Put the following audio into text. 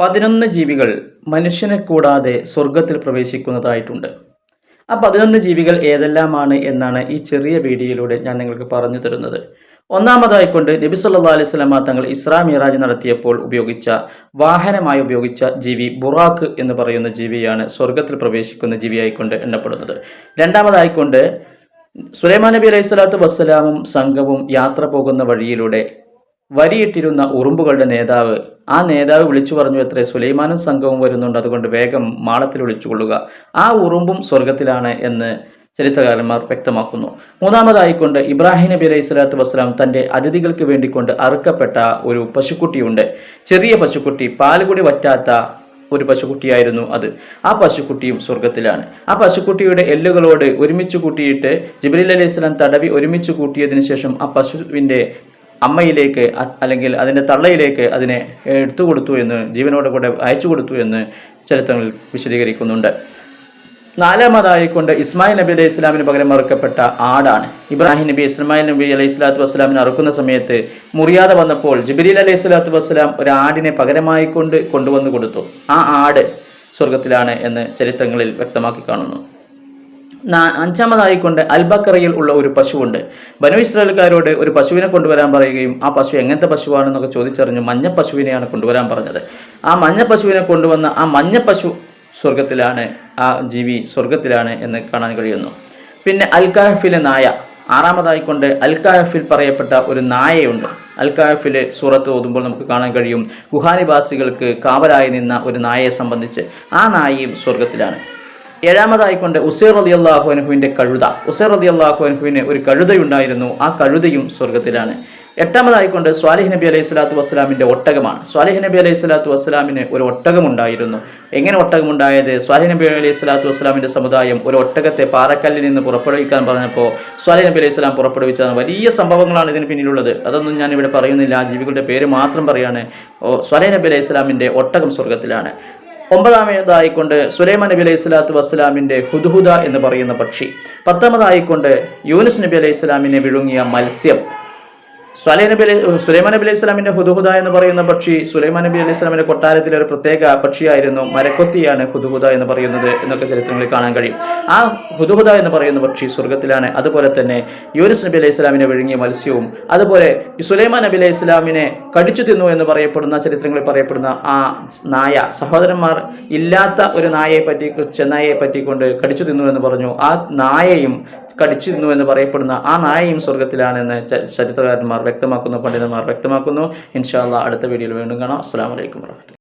പതിനൊന്ന് ജീവികൾ മനുഷ്യനെ കൂടാതെ സ്വർഗത്തിൽ പ്രവേശിക്കുന്നതായിട്ടുണ്ട്. ആ പതിനൊന്ന് ജീവികൾ ഏതെല്ലാമാണ് എന്നാണ് ഈ ചെറിയ വീഡിയോയിലൂടെ ഞാൻ നിങ്ങൾക്ക് പറഞ്ഞു തരുന്നത്. ഒന്നാമതായിക്കൊണ്ട് നബി സല്ലാ അലൈഹി സ്വലാമ തങ്ങൾ ഇസ്രാ മിറാജ് നടത്തിയപ്പോൾ ഉപയോഗിച്ച വാഹനമായി ഉപയോഗിച്ച ജീവി ബുറാഖ് എന്ന് പറയുന്ന ജീവിയാണ് സ്വർഗത്തിൽ പ്രവേശിക്കുന്ന ജീവിയായിക്കൊണ്ട് എണ്ണപ്പെടുന്നത്. രണ്ടാമതായിക്കൊണ്ട് സുലൈമാൻ നബി അലൈഹി സ്വലാത്തു വസ്സലാമും സംഘവും യാത്ര പോകുന്ന വഴിയിലൂടെ വരിയിട്ടിരുന്ന ഉറുമ്പുകളുടെ നേതാവ് ആ നേതാവ് വിളിച്ചു പറഞ്ഞു എത്ര സുലൈമാനും സംഘവും വരുന്നുണ്ട്. അതുകൊണ്ട് വേഗം മാളത്തിൽ വിളിച്ചുകൊള്ളുക. ആ ഉറുമ്പും സ്വർഗത്തിലാണ് എന്ന് ചരിത്രകാരന്മാർ വ്യക്തമാക്കുന്നു. മൂന്നാമതായിക്കൊണ്ട് ഇബ്രാഹിം നബി അലൈഹി സ്വലാത്തു വസ്സലാം തന്റെ അതിഥികൾക്ക് വേണ്ടിക്കൊണ്ട് അറുക്കപ്പെട്ട ഒരു പശുക്കുട്ടിയുണ്ട്. ചെറിയ പശുക്കുട്ടി പാലുകൂടി വറ്റാത്ത ഒരു പശുക്കുട്ടിയായിരുന്നു അത്. ആ പശുക്കുട്ടിയും സ്വർഗത്തിലാണ് ആ പശുക്കുട്ടിയുടെ എല്ലുകളോട് ഒരുമിച്ച് കൂട്ടിയിട്ട് ജിബ്രീൽ അലൈഹി സ്വലാം തടവി ഒരുമിച്ച് കൂട്ടിയതിനു ശേഷം ആ പശുവിന്റെ അമ്മയിലേക്ക് അല്ലെങ്കിൽ അതിന്റെ തള്ളയിലേക്ക് അതിനെ എടുത്തു കൊടുത്തു എന്ന് ജീവനോടെ കൂടെ അയച്ചു കൊടുത്തു എന്ന് ചരിത്രങ്ങളിൽ വിശദീകരിക്കുന്നുണ്ട്. നാലാമതായിക്കൊണ്ട് ഇസ്മായിൽ നബി അലൈഹി ഇസ്ലാമിന് പകരം മറക്കപ്പെട്ട ആടാണ്. ഇബ്രാഹിം നബി ഇസ്മായിൽ നബി അലൈഹി സ്വലാത്തു വസ്സലാമിനെ അറുക്കുന്ന സമയത്ത് മുറിയാതെ വന്നപ്പോൾ ജിബിലീൽ അലൈഹി സ്വലാത്തു വസ്സലാം ഒരു ആടിനെ പകരമായി കൊണ്ട് കൊണ്ടുവന്നു കൊടുത്തു. ആ ആട് സ്വർഗത്തിലാണ് എന്ന് ചരിത്രങ്ങളിൽ വ്യക്തമാക്കി കാണുന്നു. അഞ്ചാമതായിക്കൊണ്ട് അൽബക്കറയിൽ ഉള്ള ഒരു പശുവുണ്ട്. ബനു ഇസ്രായേൽക്കാരോട് ഒരു പശുവിനെ കൊണ്ടുവരാൻ പറയുകയും ആ പശു എങ്ങനത്തെ പശുവാണെന്നൊക്കെ ചോദിച്ചറിഞ്ഞു മഞ്ഞ പശുവിനെയാണ് കൊണ്ടുവരാൻ പറഞ്ഞത്. ആ മഞ്ഞ പശുവിനെ കൊണ്ടുവന്ന ആ മഞ്ഞ പശു സ്വർഗത്തിലാണ് ആ ജീവി സ്വർഗത്തിലാണ് എന്ന് കാണാൻ കഴിയുന്നു. പിന്നെ അൽകാഹഫിലെ നായ. ആറാമതായിക്കൊണ്ട് അൽകാഹഫിൽ പറയപ്പെട്ട ഒരു നായയുണ്ട്. അൽകാഹഫിലെ സൂറത്ത് ഓതുമ്പോൾ നമുക്ക് കാണാൻ കഴിയും. ഗുഹാനിവാസികൾക്ക് കാവലായി നിന്ന ഒരു നായയെ സംബന്ധിച്ച് ആ നായയും സ്വർഗത്തിലാണ് ഏഴാമതായിക്കൊണ്ട് ഉസൈർ അലി അള്ളാഹു അനുഹുവിന്റെ കഴുത. ഉസൈർ അലി അള്ളാഹു അനുഹുവിന് ഒരു കഴുതയുണ്ടായിരുന്നു. ആ കഴുതയും സ്വർഗത്തിലാണ് എട്ടാമതായിക്കൊണ്ട് സ്വാലിഹ് നബി അലൈഹി സ്വലാത്തു വസ്സലാമിന്റെ ഒട്ടകമാണ്. സ്വാലിഹ് നബി അലൈഹി സ്വലാത്തു വസ്സലാമിന് ഒരു ഒട്ടകമുണ്ടായിരുന്നു. എങ്ങനെ ഒട്ടകമുണ്ടായത്? സ്വാലിഹ് നബി അലൈഹി സ്വലാത്തു വസ്സലാമിന്റെ സമുദായം ഒരു ഒട്ടകത്തെ പാറക്കല്ലിൽ നിന്ന് പുറപ്പെടുവിക്കാൻ പറഞ്ഞപ്പോൾ സ്വാലിഹ് നബി അലൈഹി സ്വലാം പുറപ്പെടുവിച്ച വലിയ സംഭവങ്ങളാണ് ഇതിന് പിന്നിലുള്ളത്. അതൊന്നും ഞാൻ ഇവിടെ പറയുന്നില്ല ജീവികളുടെ പേര് മാത്രം പറയാണ്. സ്വാലിഹ് നബി അലൈഹി സ്വലാമിന്റെ ഒട്ടകം സ്വർഗത്തിലാണ് ഒമ്പതാമതായിക്കൊണ്ട് സുലൈമ നബി അലൈഹി സ്വലാത്തു വസ്സലാമിന്റെ ഹുദ്ഹുദ എന്ന് പറയുന്ന പക്ഷി. പത്താമതായിക്കൊണ്ട് യൂനുസ് നബി അലൈഹി സ്വലാമിനെ വിഴുങ്ങിയ മത്സ്യം. സ്വലൈ നബി അലൈഹി സുലൈമാൻ നബി അലൈഹി സ്വലാമിന്റെ ഹുദുഹുദ എന്ന് പറയുന്ന പക്ഷി സുലൈമാൻ നബി അലൈഹി സ്വലാമിന്റെ കൊട്ടാരത്തിലെ ഒരു പ്രത്യേക പക്ഷിയായിരുന്നു മരക്കൊത്തിയാണ് ഹുദുഹുദ എന്ന് പറയുന്നത് എന്നൊക്കെ ചരിത്രങ്ങളിൽ കാണാൻ കഴിയും. ആ ഹുദുഹുദ എന്ന് പറയുന്ന പക്ഷി സ്വർഗത്തിലാണ് അതുപോലെ തന്നെ യൂനിസ് നബി അലൈഹി സ്വലാമിനെ വിഴുങ്ങിയ മത്സ്യവും അതുപോലെ സുലൈമാൻ നബി അലൈഹി സ്വലാമിനെ കടിച്ചു തിന്നു എന്ന് പറയപ്പെടുന്ന ചരിത്രങ്ങളിൽ പറയപ്പെടുന്ന ആ നായ സഹോദരന്മാർ ഇല്ലാത്ത ഒരു നായയെ പറ്റി ചെന്നായയെ പറ്റിക്കൊണ്ട് കടിച്ചു തിന്നു എന്ന് പറഞ്ഞു. ആ നായയും കടിച്ചു തിന്നു എന്ന് പറയപ്പെടുന്ന ആ നായയും സ്വർഗത്തിലാണെന്ന് ചരിത്രകാരന്മാർ വ്യക്തമാക്കുന്നു പണ്ഡിതന്മാർ വ്യക്തമാക്കുന്നു. ഇൻഷാല്ല അടുത്ത വീഡിയോയിൽ വീണ്ടും കാണാം. അസ്സാം വലൈക്കും വർഹമത്തുള്ളാഹി